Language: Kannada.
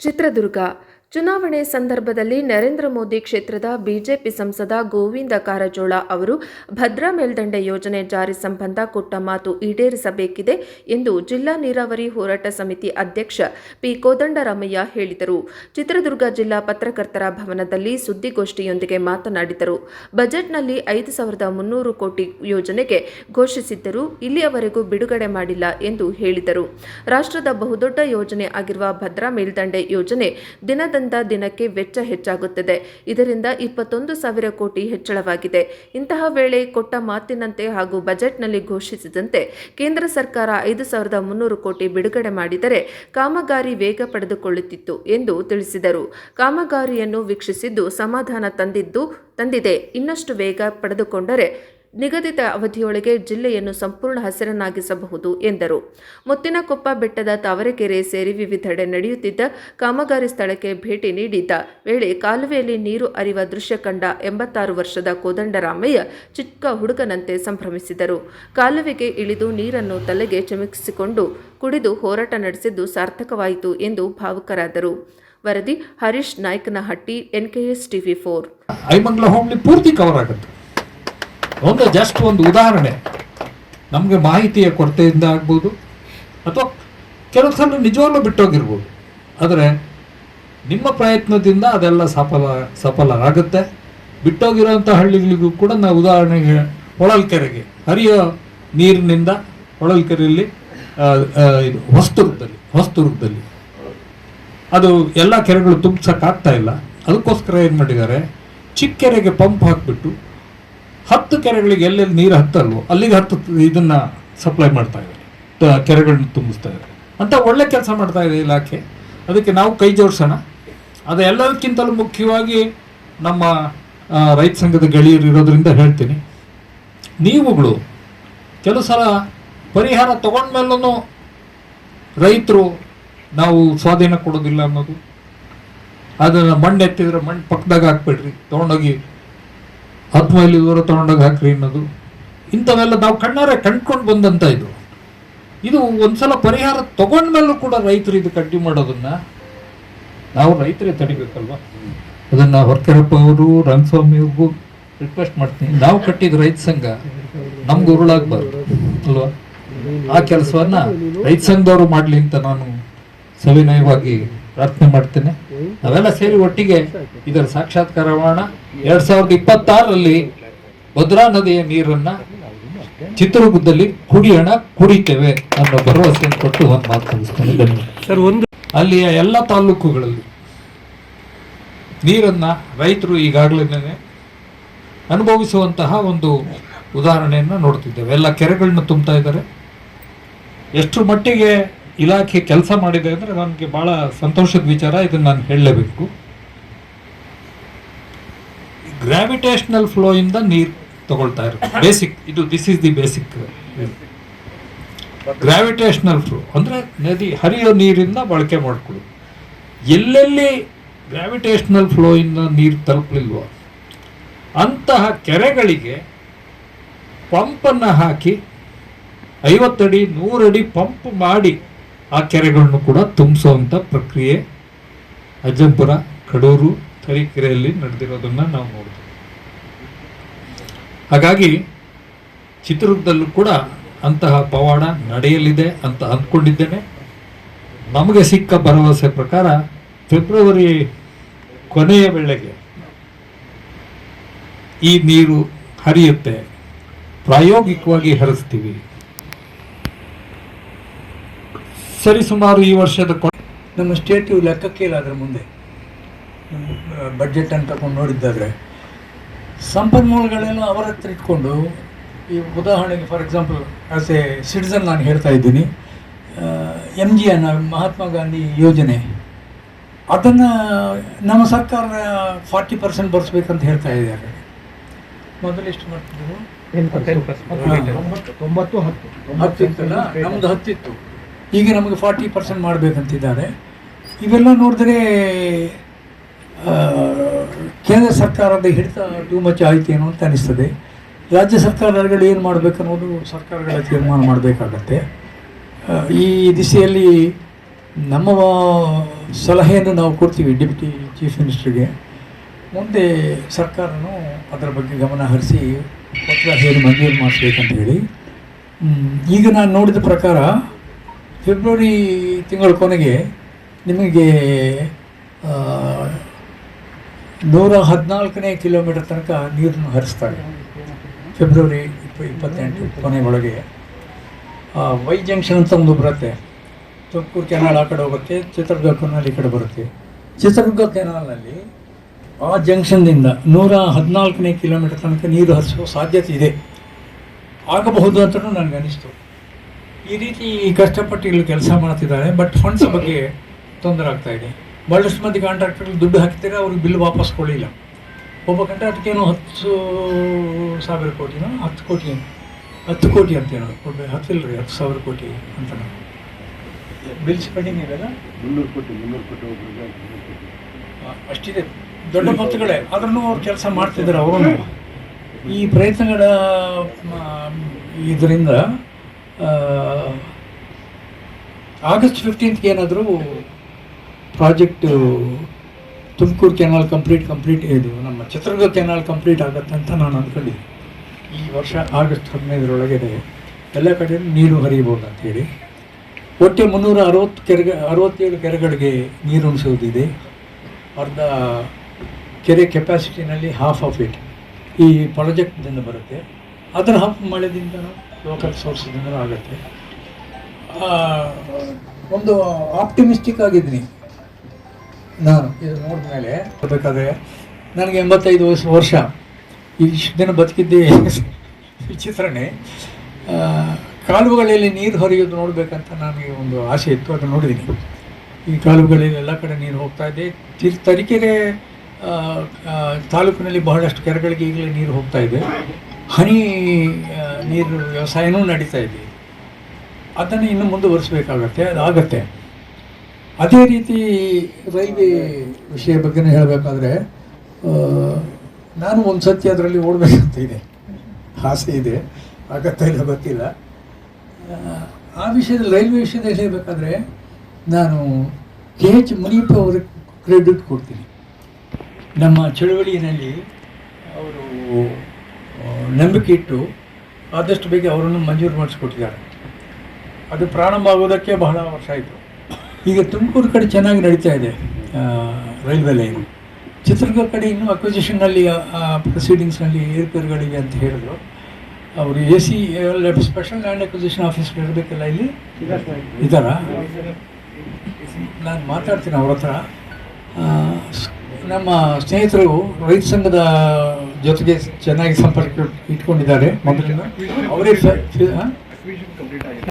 ಚಿತ್ರದುರ್ಗ ಚುನಾವಣೆ ಸಂದರ್ಭದಲ್ಲಿ ನರೇಂದ್ರ ಮೋದಿ ಕ್ಷೇತ್ರದ ಬಿಜೆಪಿ ಸಂಸದ ಗೋವಿಂದ ಕಾರಜೋಳ ಅವರು ಭದ್ರಾ ಮೇಲ್ದಂಡೆ ಯೋಜನೆ ಜಾರಿ ಸಂಬಂಧ ಕೊಟ್ಟ ಮಾತು ಈಡೇರಿಸಬೇಕಿದೆ ಎಂದು ಜಿಲ್ಲಾ ನೀರಾವರಿ ಹೋರಾಟ ಸಮಿತಿ ಅಧ್ಯಕ್ಷ ಪಿ ಕೋದಂಡರಾಮಯ್ಯ ಹೇಳಿದರು. ಚಿತ್ರದುರ್ಗ ಜಿಲ್ಲಾ ಪತ್ರಕರ್ತರ ಭವನದಲ್ಲಿ ಸುದ್ದಿಗೋಷ್ಠಿಯೊಂದಿಗೆ ಮಾತನಾಡಿದರು. ಬಜೆಟ್ನಲ್ಲಿ ಐದು ಸಾವಿರದ ಮುನ್ನೂರು ಕೋಟಿ ಯೋಜನೆಗೆ ಘೋಷಿಸಿದ್ದರೂ ಇಲ್ಲಿಯವರೆಗೂ ಬಿಡುಗಡೆ ಮಾಡಿಲ್ಲ ಎಂದು ಹೇಳಿದರು. ರಾಷ್ಟ್ರದ ಬಹುದೊಡ್ಡ ಯೋಜನೆ ಆಗಿರುವ ಭದ್ರಾ ಮೇಲ್ದಂಡೆ ಯೋಜನೆ ದಿನದಿಂದ ದಿನಕ್ಕೆ ವೆಚ್ಚ ಹೆಚ್ಚಾಗುತ್ತದೆ. ಇದರಿಂದ ಇಪ್ಪತ್ತೊಂದು ಸಾವಿರ ಕೋಟಿ ಹೆಚ್ಚಳವಾಗಿದೆ. ಇಂತಹ ವೇಳೆ ಕೊಟ್ಟ ಮಾತಿನಂತೆ ಹಾಗೂ ಬಜೆಟ್ನಲ್ಲಿ ಘೋಷಿಸಿದಂತೆ ಕೇಂದ್ರ ಸರ್ಕಾರ ಐದು ಸಾವಿರದ ಮುನ್ನೂರು ಕೋಟಿ ಬಿಡುಗಡೆ ಮಾಡಿದರೆ ಕಾಮಗಾರಿ ವೇಗ ಪಡೆದುಕೊಳ್ಳುತ್ತಿತ್ತು ಎಂದು ತಿಳಿಸಿದರು. ಕಾಮಗಾರಿಯನ್ನು ವೀಕ್ಷಿಸಿದ್ದು ಸಮಾಧಾನ ತಂದಿದ್ದು, ತಂದಿದೆ. ಇನ್ನಷ್ಟು ವೇಗ ಪಡೆದುಕೊಂಡರೆ ನಿಗದಿತ ಅವಧಿಯೊಳಗೆ ಜಿಲ್ಲೆಯನ್ನು ಸಂಪೂರ್ಣ ಹಸಿರನ್ನಾಗಿಸಬಹುದು, ಎಂದರು. ಮುತ್ತಿನಕೊಪ್ಪ ಬೆಟ್ಟದ ತಾವರೆಕೆರೆ ಸೇರಿ ವಿವಿಧೆಡೆ ನಡೆಯುತ್ತಿದ್ದ ಕಾಮಗಾರಿ ಸ್ಥಳಕ್ಕೆ ಭೇಟಿ ನೀಡಿದ್ದ ವೇಳೆ ಕಾಲುವೆಯಲ್ಲಿ ನೀರು ಅರಿವ ದೃಶ್ಯ ಕಂಡ ಎಂಬತ್ತಾರು ವರ್ಷದ ಕೋದಂಡರಾಮಯ್ಯ ಚಿಕ್ಕ ಹುಡುಗನಂತೆ ಸಂಭ್ರಮಿಸಿದರು. ಕಾಲುವೆಗೆ ಇಳಿದು ನೀರನ್ನು ತಲೆಗೆ ಚಿಮುಕಿಸಿಕೊಂಡು ಕುಡಿದು ಹೋರಾಟ ನಡೆಸಿದ್ದು ಸಾರ್ಥಕವಾಯಿತು ಎಂದು ಭಾವುಕರಾದರು. ವರದಿ, Harish Naikanahatti, NKS TV four. Aimangala homely ಪೂರ್ತಿ ಕವರ್ ಆಗುತ್ತೆ. ಒಂದು ಜಸ್ಟ್ ಒಂದು ಉದಾಹರಣೆ. ನಮಗೆ ಮಾಹಿತಿಯ ಕೊರತೆಯಿಂದ ಆಗ್ಬೋದು, ಅಥವಾ ಕೆಲವು ಸಲ ನಿಜವಾಗ್ಲೂ ಬಿಟ್ಟೋಗಿರ್ಬೋದು. ಆದರೆ ನಿಮ್ಮ ಪ್ರಯತ್ನದಿಂದ ಅದೆಲ್ಲ ಸಫಲ ಸಫಲ ಆಗುತ್ತೆ ಬಿಟ್ಟೋಗಿರೋಂಥ ಹಳ್ಳಿಗಳಿಗೂ ಕೂಡ ನಾವು ಉದಾಹರಣೆಗೆ ಹೊಳಲ್ಕೆರೆಗೆ, ಹರಿಯೋ ನೀರಿನಿಂದ ಹೊಳಲ್ಕೆರೆಯಲ್ಲಿ ಇದು ಹೊಸದುರ್ಗದಲ್ಲಿ ಹೊಸದುರ್ಗದಲ್ಲಿ ಅದು ಎಲ್ಲ ಕೆರೆಗಳು ತುಂಬಿಸೋಕ್ಕಾಗ್ತಾ ಇಲ್ಲ. ಅದಕ್ಕೋಸ್ಕರ ಏನು ಮಾಡಿದ್ದಾರೆ ಚಿಕ್ಕ ಕೆರೆಗೆ ಪಂಪ್ ಹಾಕ್ಬಿಟ್ಟು ಹತ್ತು ಕೆರೆಗಳಿಗೆ ಎಲ್ಲೆಲ್ಲಿ ನೀರು ಹತ್ತಲ್ವೋ ಅಲ್ಲಿಗೆ ಹತ್ತು ಇದನ್ನ ಸಪ್ಲೈ ಮಾಡ್ತಾ ಇದ್ದಾರೆ. ಕೆರೆಗಳನ್ನ ತುಂಬಿಸ್ತಾ ಇದ್ದಾರೆ. ಅಂತ ಒಳ್ಳೆ ಕೆಲಸ ಮಾಡ್ತಾ ಇದೆ ಇಲಾಖೆ. ಅದಕ್ಕೆ ನಾವು ಕೈ ಜೋಡಿಸೋಣ. ಅದು ಎಲ್ಲದಕ್ಕಿಂತಲೂ ಮುಖ್ಯವಾಗಿ ನಮ್ಮ ರೈತ ಸಂಘದ ಗೆಳೆಯರು ಇರೋದ್ರಿಂದ ಹೇಳ್ತೀನಿ. ನೀವುಗಳು ಕೆಲವು ಸಲ ಪರಿಹಾರ ತಗೊಂಡ್ಮೇಲೂ ರೈತರು ನಾವು ಸ್ವಾಧೀನ ಕೊಡೋದಿಲ್ಲ ಅನ್ನೋದು. ಅದನ್ನು ಮಣ್ಣು ಎತ್ತಿದ್ರೆ ಮಣ್ಣು ಪಕ್ಕದಾಗ ಹಾಕ್ಬೇಡ್ರಿ. ತೊಗೊಂಡೋಗಿ ಮೈಲಿ ದೂರ ತಗೊಂಡಾಗ ಹಾಕ್ರಿ ಅನ್ನೋದು. ಇಂಥವೆಲ್ಲ ನಾವು ಕಣ್ಣಾರೆ ಕಂಡ್ಕೊಂಡು ಬಂದಂತ ಇದು. ಇದು ಒಂದ್ಸಲ ಪರಿಹಾರ ತಗೊಂಡ್ಮೇಲೂ ಕೂಡ ರೈತರು ಇದು ಕಡ್ಡಿ ಮಾಡೋದನ್ನ ನಾವು ರೈತರೇ ತಡಿಬೇಕಲ್ವಾ? ಅದನ್ನ ಹೊರಕೆರಪ್ಪ ಅವರು ರಂಗಸ್ವಾಮಿಗೂ ರಿಕ್ವೆಸ್ಟ್ ಮಾಡ್ತೀನಿ. ನಾವು ಕಟ್ಟಿದ ರೈತ ಸಂಘ ನಮ್ಗೆ ಉರುಳಾಗ್ಬಾರ್ದು, ಅಲ್ವಾ? ಆ ಕೆಲಸವನ್ನ ರೈತ ಸಂಘದವರು ಮಾಡಲಿ ಅಂತ ನಾನು ಸವಿನಯವಾಗಿ ಪ್ರಾರ್ಥನೆ ಮಾಡ್ತೇನೆ. ನಾವೆಲ್ಲ ಸೇರಿ ಒಟ್ಟಿಗೆ ಇದರ ಸಾಕ್ಷಾತ್ಕಾರ ಮಾಡೋಣ. ಎರಡ್ ಸಾವಿರದ ಇಪ್ಪತ್ತಾರರಲ್ಲಿ ಭದ್ರಾ ನದಿಯ ನೀರನ್ನ ಚಿತ್ರದುರ್ಗದಲ್ಲಿ ಕುಡಿಯೋಣ ಕುಡಿತೇವೆ ಅನ್ನೋ ಭರವಸೆಯನ್ನು ಕೊಟ್ಟು ಒಂದು ಮಾತು ಸರ್ ಒಂದು ಅಲ್ಲಿಯ ಎಲ್ಲ ತಾಲೂಕುಗಳಲ್ಲಿ ನೀರನ್ನ ರೈತರು ಈಗಾಗಲೇ ಅನುಭವಿಸುವಂತಹ ಒಂದು ಉದಾಹರಣೆಯನ್ನು ನೋಡ್ತಿದ್ದೇವೆ. ಎಲ್ಲ ಕೆರೆಗಳನ್ನ ತುಂಬ್ತಾ ಇದ್ದಾರೆ. ಎಷ್ಟು ಮಟ್ಟಿಗೆ ಇಲಾಖೆ ಕೆಲಸ ಮಾಡಿದೆ ಅಂದರೆ ನನಗೆ ಭಾಳ ಸಂತೋಷದ ವಿಚಾರ, ಇದನ್ನು ನಾನು ಹೇಳಲೇಬೇಕು. ಗ್ರಾವಿಟೇಷನಲ್ ಫ್ಲೋ ಇಂದ ನೀರು ತಗೊಳ್ತಾ ಇರುತ್ತೆ. ಬೇಸಿಕ್ ಇದು this is the basic gravitational flow ಅಂದರೆ ನದಿ, ಹರಿಯೋ ನೀರಿಂದ ಬಳಕೆ ಮಾಡಿಕೊಳ್ಳಿ ಎಲ್ಲೆಲ್ಲಿ ಗ್ರಾವಿಟೇಷನಲ್ ಫ್ಲೋ ಇಂದ ನೀರು ತಲುಪಲಿಲ್ವೋ ಅಂತಹ ಕೆರೆಗಳಿಗೆ ಪಂಪನ್ನು ಹಾಕಿ ಐವತ್ತಡಿ, ನೂರಡಿ ಪಂಪ್ ಮಾಡಿ ಆ ಕೆರೆಗಳನ್ನು ಕೂಡ ತುಂಬಿಸುವಂಥ ಪ್ರಕ್ರಿಯೆ ಅಜ್ಜಂಪುರ, ಕಡೂರು, ತರೀಕೆರೆಯಲ್ಲಿ ನಡೆದಿರೋದನ್ನು ನಾವು ನೋಡ್ತೀವಿ ಹಾಗಾಗಿ ಚಿತ್ರದುರ್ಗದಲ್ಲೂ ಕೂಡ ಅಂತಹ ಪವಾಡ ನಡೆಯಲಿದೆ ಅಂತ ಅಂದ್ಕೊಂಡಿದ್ದೇನೆ. ನಮಗೆ ಸಿಕ್ಕ ಭರವಸೆ ಪ್ರಕಾರ ಫೆಬ್ರವರಿ ಕೊನೆಯ ವೇಳೆಗೆ ಈ ನೀರು ಹರಿಯುತ್ತೆ. ಪ್ರಾಯೋಗಿಕವಾಗಿ ಹರಿಸ್ತೀವಿ. ಸರಿಸುಮಾರು ಈ ವರ್ಷದ ಕೊನೆ ನಮ್ಮ ಸ್ಟೇಟ್ ಲೆಕ್ಕಕ್ಕೆ ಇಲ್ಲ ಅದರ ಮುಂದೆ. ಬಜೆಟ್ ಅಂತ ತಗೊಂಡು ನೋಡಿದ್ದಾದ್ರೆ. ಸಂಪನ್ಮೂಲಗಳೆಲ್ಲ ಅವರ ಹತ್ರ ಇಟ್ಕೊಂಡು ಈ ಉದಾಹರಣೆಗೆ for example as a citizen ನಾನು ಹೇಳ್ತಾ ಇದ್ದೀನಿ. M G N Mahatma Gandhi ಯೋಜನೆ. ಅದನ್ನು ನಮ್ಮ ಸರ್ಕಾರ ಫಾರ್ಟಿ ಪರ್ಸೆಂಟ್ ಬರ್ಸ್ಬೇಕಂತ ಹೇಳ್ತಾ ಇದ್ದಾರೆ. ಮೊದಲು ಎಷ್ಟು ಮಾಡ್ತಿದ್ರು ಹತ್ತು. ಇತ್ತಲ್ಲ ನಮ್ದು ಹತ್ತಿತ್ತು. ಈಗ ನಮಗೆ ಫಾರ್ಟಿ ಪರ್ಸೆಂಟ್ ಮಾಡಬೇಕಂತಿದ್ದಾರೆ. ಇವೆಲ್ಲ ನೋಡಿದ್ರೆ ಕೇಂದ್ರ ಸರ್ಕಾರದ ಹಿಡಿತ ಟೂ ಮಚ್ ಆಯ್ತೇನೋ ಅಂತ ಅನಿಸ್ತದೆ. ರಾಜ್ಯ ಸರ್ಕಾರಗಳು ಏನು ಮಾಡಬೇಕನ್ನೋದು ಸರ್ಕಾರಗಳ ತೀರ್ಮಾನ ಮಾಡಬೇಕಾಗತ್ತೆ. ಈ ದಿಸೆಯಲ್ಲಿ ನಮ್ಮ ಸಲಹೆಯನ್ನು ನಾವು ಕೊಡ್ತೀವಿ ಡೆಪ್ಯೂಟಿ ಚೀಫ್ ಮಿನಿಸ್ಟ್ರಿಗೆ. ಮುಂದೆ ಸರ್ಕಾರನು ಅದರ ಬಗ್ಗೆ ಗಮನ ಹರಿಸಿ ಪತ್ರ ಹೇಳಿ ಮಂಜೂರು ಮಾಡಿಸ್ಬೇಕಂತ ಹೇಳಿ. ಈಗ ನಾನು ನೋಡಿದ ಪ್ರಕಾರ ಫೆಬ್ರವರಿ ತಿಂಗಳ ಕೊನೆಗೆ ನಿಮಗೆ ನೂರ ಹದಿನಾಲ್ಕನೇ ಕಿಲೋಮೀಟರ್ ತನಕ ನೀರನ್ನು ಹರಿಸ್ತಾರೆ. ಫೆಬ್ರವರಿ ಇಪ್ಪ ಇಪ್ಪತ್ತೆಂಟು ಕೊನೆ ಒಳಗೆ. ವೈ ಜಂಕ್ಷನ್ ಅಂತ ಒಂದು ಬರುತ್ತೆ. ತುಮಕೂರು ಕೆನಾಲ್ ಆ ಕಡೆ ಹೋಗುತ್ತೆ, ಚಿತ್ರದುರ್ಗ ಕೆನಾಲ್ ಈ ಕಡೆ ಬರುತ್ತೆ. ಚಿತ್ರದುರ್ಗ ಕೆನಾಲ್ನಲ್ಲಿ ಆ ಜಂಕ್ಷನ್ನಿಂದ ನೂರ ಹದಿನಾಲ್ಕನೇ ಕಿಲೋಮೀಟರ್ ತನಕ ನೀರು ಹರಿಸುವ ಸಾಧ್ಯತೆ ಇದೆ. ಆಗಬಹುದು ಅಂತ ನನಗೆ ಅನಿಸ್ತು ಈ ರೀತಿ ಕಷ್ಟಪಟ್ಟು ಇಲ್ಲಿ ಕೆಲಸ ಮಾಡ್ತಿದ್ದಾರೆ ಬಟ್ ಫಂಡ್ಸ್ ಬಗ್ಗೆ ತೊಂದರೆ ಆಗ್ತಾ ಇದೆ. ಭಾಳಷ್ಟು ಮಂದಿ ಕಾಂಟ್ರಾಕ್ಟರ್ಗಳು ದುಡ್ಡು ಹಾಕಿದ್ದಾರೆ ಅವ್ರಿಗೆ ಬಿಲ್ ವಾಪಸ್ ಕೊಡಲಿಲ್ಲ. ಒಬ್ಬ ಕಂಟ್ರಾಕ್ಟ್ಗೇನು ಹತ್ತು ಸಾವಿರ ಕೋಟಿನೋ ಹತ್ತು ಕೋಟಿ ಹತ್ತು ಕೋಟಿ ಅಂತೇನೋ ಕೊಡ್ಬೇಕು ಹತ್ತಿಲ್ಲ ರೀ ಹತ್ತು ಸಾವಿರ ಕೋಟಿ ಅಂತ ಬಿಲ್ಸ್ ಪೆಂಡಿಂಗ್ ಇದೆಲ್ಲ ಮುನ್ನೂರು ಕೋಟಿ ಮುನ್ನೂರು ಕೋಟಿ ಅಷ್ಟಿದೆ. ದೊಡ್ಡ ಮೊತ್ತಗಳೇ ಆದ್ರೂ ಅವ್ರು ಕೆಲಸ ಮಾಡ್ತಿದ್ದಾರೆ ಅವರು ಈ ಪ್ರಯತ್ನಗಳ ಇದರಿಂದ ಆಗಸ್ಟ್ ಫಿಫ್ಟೀನ್ತ್ಗೆ ಏನಾದರೂ project Tumakuru canal complete complete ಇದು ನಮ್ಮ ಚಿತ್ರದುರ್ಗ ಕೆನಾಲ್ ಕಂಪ್ಲೀಟ್ ಆಗುತ್ತೆ ಅಂತ ನಾನು ಅಂದ್ಕೊಂಡಿದ್ದೆ ಈ ವರ್ಷ ಆಗಸ್ಟ್ ಹದಿನೈದರೊಳಗೆ ಎಲ್ಲ ಕಡೆ ನೀರು ಹರಿಯಬಹುದು ಅಂತೇಳಿ ಒಟ್ಟು ಮುನ್ನೂರ ಅರವತ್ತು ಕೆರೆಗೆ, ಅರವತ್ತೇಳು ಕೆರೆಗಳಿಗೆ ನೀರು ಉಣಿಸೋದಿದೆ ಅರ್ಧ ಕೆರೆ ಕೆಪಾಸಿಟಿನಲ್ಲಿ ಹಾಫ್ ಆಫ್ ಇಟ್ ಈ ಪ್ರಾಜೆಕ್ಟ್ದಿಂದ ಬರುತ್ತೆ. ಅದರ ಹಾಫ್ ಮಳೆದಿಂದ ಲೋಕಲ್ ಸೋರ್ಸಿಂದ ಆಗುತ್ತೆ. ಒಂದು ಆಪ್ಟಿಮಿಸ್ಟಿಕ್ ಆಗಿದ್ದೀನಿ. ನಾನು ಇದು ನೋಡಿದ ಮೇಲೆ ಬೇಕಾದ್ರೆ ನನಗೆ ಎಂಬತ್ತೈದು ವಯಸ್ಸು ವರ್ಷ. ಇಷ್ಟು ದಿನ ಬದುಕಿದ್ದೆ ವಿಚಿತ್ರನೇ. ಕಾಲುವೆಗಳಲ್ಲಿ ನೀರು ಹರಿಯೋದು ನೋಡಬೇಕಂತ ನನಗೆ ಒಂದು ಆಸೆ ಇತ್ತು ಅದನ್ನು ನೋಡಿದ್ದೀನಿ. ಈ ಕಾಲುವೆಗಳಲ್ಲಿ ಎಲ್ಲ ಕಡೆ ನೀರು ಹೋಗ್ತಾ ಇದೆ. ತಿರ್ ತರೀಕೆರೆ ತಾಲೂಕಿನಲ್ಲಿ ಬಹಳಷ್ಟು ಕೆರೆಗಳಿಗೆ ಈಗಲೇ ನೀರು ಹೋಗ್ತಾ ಇದೆ. ಹನಿ ನೀರು ವ್ಯವಸಾಯನೂ ನಡೀತಾ ಇದೆ. ಅದನ್ನು ಇನ್ನು ಮುಂದುವರಿಸಬೇಕಾಗತ್ತೆ ಅದಾಗತ್ತೆ. ಅದೇ ರೀತಿ ರೈಲ್ವೆ ವಿಷಯ ಬಗ್ಗೆನೇ ಹೇಳಬೇಕಾದ್ರೆ ನಾನು ಒಂದು ಸತಿ ಅದರಲ್ಲಿ ಓಡಬೇಕಂತ ಇದೆ. ಆಸೆ ಇದೆ ಆಗತ್ತಾ ಇಲ್ಲ ಗೊತ್ತಿಲ್ಲ. ಆ, ವಿಷಯದಲ್ಲಿ ರೈಲ್ವೆ ವಿಷಯದಲ್ಲಿ ಹೇಳಬೇಕಾದ್ರೆ ನಾನು ಕೆ ಎಚ್ ಮುನಿಯಪ್ಪ ಅವ್ರಿಗೆ ಕ್ರೆಡಿಟ್ ಕೊಡ್ತೀನಿ. ನಮ್ಮ ಚಳುವಳಿಯಲ್ಲಿ ಅವರು ನಂಬಿಕೆ ಇಟ್ಟು ಆದಷ್ಟು ಬೇಗ ಅವರನ್ನು ಮಂಜೂರು ಮಾಡಿಸ್ಕೊಟ್ಟಿದ್ದಾರೆ. ಅದು ಪ್ರಾರಂಭ ಆಗೋದಕ್ಕೆ ಬಹಳ ವರ್ಷ ಆಯಿತು. ಈಗ ತುಮಕೂರು ಕಡೆ ಚೆನ್ನಾಗಿ ನಡೀತಾ ಇದೆ ರೈಲ್ವೆ ಲೈನು. ಚಿತ್ರದುರ್ಗ ಕಡೆ ಇನ್ನೂ ಅಕ್ವಿಸಿಷನ್ನಲ್ಲಿ ಪ್ರೊಸೀಡಿಂಗ್ಸ್ನಲ್ಲಿ ಏರ್ಪೇರ್ಗಳಿವೆ ಅಂತ ಹೇಳಿದ್ರು. ಅವರು A C special land acquisition office ಇರಬೇಕಲ್ಲ ಇಲ್ಲಿ? ಇದರ ನಾನು ಮಾತಾಡ್ತೀನಿ ಅವ್ರ ಹತ್ರ. ನಮ್ಮ ಸ್ನೇಹಿತರು ರೈತ ಸಂಘದ ಜೊತೆಗೆ ಚೆನ್ನಾಗಿ ಸಂಪರ್ಕ ಇಟ್ಕೊಂಡಿದ್ದಾರೆ ಮೊದಲಿಂದ ಅವರೇ ಸರ್?